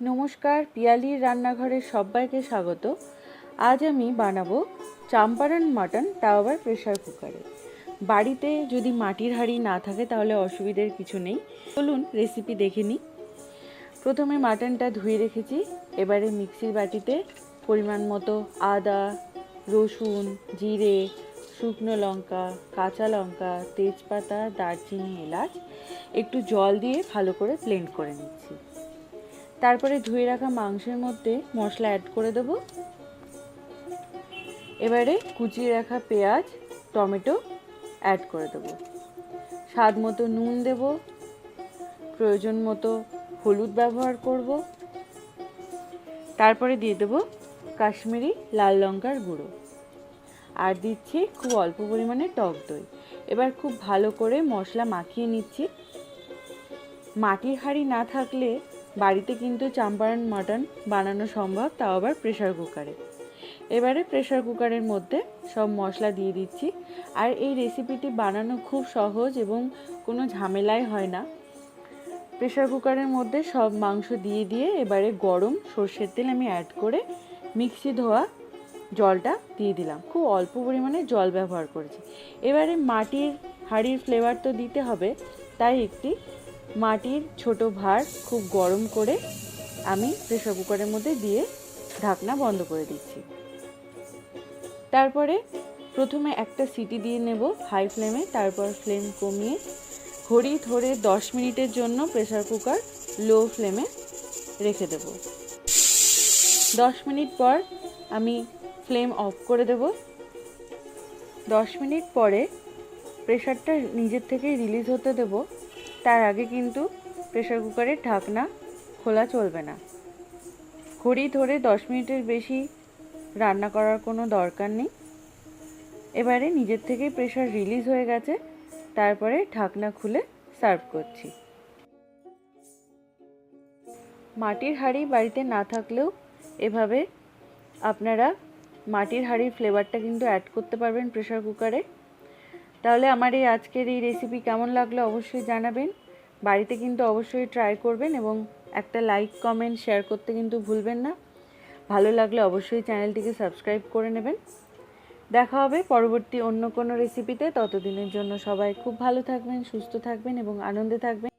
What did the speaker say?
নমস্কার, পিয়ালির রান্নাঘরের সবাইকে স্বাগত। আজ আমি বানাবো চাম্পারান মাটন, তাও আবার প্রেশার কুকারে। বাড়িতে যদি মাটির হাঁড়ি না থাকে তাহলে অসুবিধার কিছু নেই। চলুন রেসিপি দেখে নিই। প্রথমে মাটনটা ধুয়ে রেখেছি। এবারে মিক্সির বাটিতে পরিমাণ মতো আদা, রসুন, জিরে, শুকনো লঙ্কা, কাঁচা লঙ্কা, তেজপাতা, দারচিনি, এলাচ। একটু জল দিয়ে ভালো করে ব্লেন্ড করে নিচ্ছি। তারপরে ধুয়ে রাখা মাংসের মধ্যে মশলা অ্যাড করে দেবো। এবারে কুচিয়ে রাখা পেঁয়াজ, টমেটো অ্যাড করে দেবো। স্বাদ মতো নুন দেব। প্রয়োজন মতো হলুদ ব্যবহার করব। তারপরে দিয়ে দেবো কাশ্মীরি লাল লঙ্কার গুঁড়ো। আর দিচ্ছি খুব অল্প পরিমাণে টক দই। এবার খুব ভালো করে মশলা মাখিয়ে নিচ্ছি। মাটির হাঁড়ি না থাকলে বাড়িতে কিন্তু চাম্পারান মাটন বানানো সম্ভব, তাও আবার প্রেশার কুকারে এবারে প্রেশার কুকারের মধ্যে সব মশলা দিয়ে দিচ্ছি। আর এই রেসিপিটি বানানো খুব সহজ এবং কোনো ঝামেলাই হয় না। প্রেশার কুকারের মধ্যে সব মাংস দিয়ে দিয়ে এবারে গরম সর্ষের তেল আমি অ্যাড করে মিক্সি ধোয়া জলটা দিয়ে দিলাম। খুব অল্প পরিমাণে জল ব্যবহার করেছি। এবারে মাটির, হাঁড়ির ফ্লেভার তো দিতে হবে, তাই একটি মাটির ছোট ভাঁড় খুব গরম করে আমি প্রেশার কুকারের মধ্যে দিয়ে ঢাকনা বন্ধ করে দিচ্ছি। তারপরে প্রথমে একটা সিটি দিয়ে নেব হাই ফ্লেমে, তারপর ফ্লেম কমিয়ে ঘড়ি ধরে দশ মিনিটের জন্য প্রেশার কুকার লো ফ্লেমে রেখে দেব। দশ মিনিট পর আমি ফ্লেম অফ করে দেব। দশ মিনিট পরে প্রেশারটা নিজের থেকে রিলিজ হতে দেব। তার আগে কিন্তু প্রেশার কুকারের ঢাকনা খোলা চলবে না। ঘড়ি ধরে দশ মিনিটের বেশি রান্না করার কোনো দরকার নেই। এবারে নিজের থেকেই প্রেশার রিলিজ হয়ে গেছে, তারপরে ঢাকনা খুলে সার্ভ করছি। মাটির হাঁড়ি বাড়িতে না থাকলেও এভাবে আপনারা মাটির হাঁড়ির ফ্লেভারটা কিন্তু অ্যাড করতে পারবেন প্রেশার কুকারে তাহলে আমার এই আজকের এই রেসিপি কেমন লাগল অবশ্যই জানাবেন। বাড়িতে কিন্তু অবশ্যই ট্রাই করবেন এবং একটা লাইক কমেন্ট শেয়ার করতে কিন্তু ভুলবেন না। ভালো লাগলে অবশ্যই চ্যানেলটিকে সাবস্ক্রাইব করে নেবেন। দেখা হবে পরবর্তী অন্য কোনো রেসিপিতে ততদিনের জন্য সবাই খুব ভালো থাকবেন, সুস্থ থাকবেন এবং আনন্দে থাকবেন।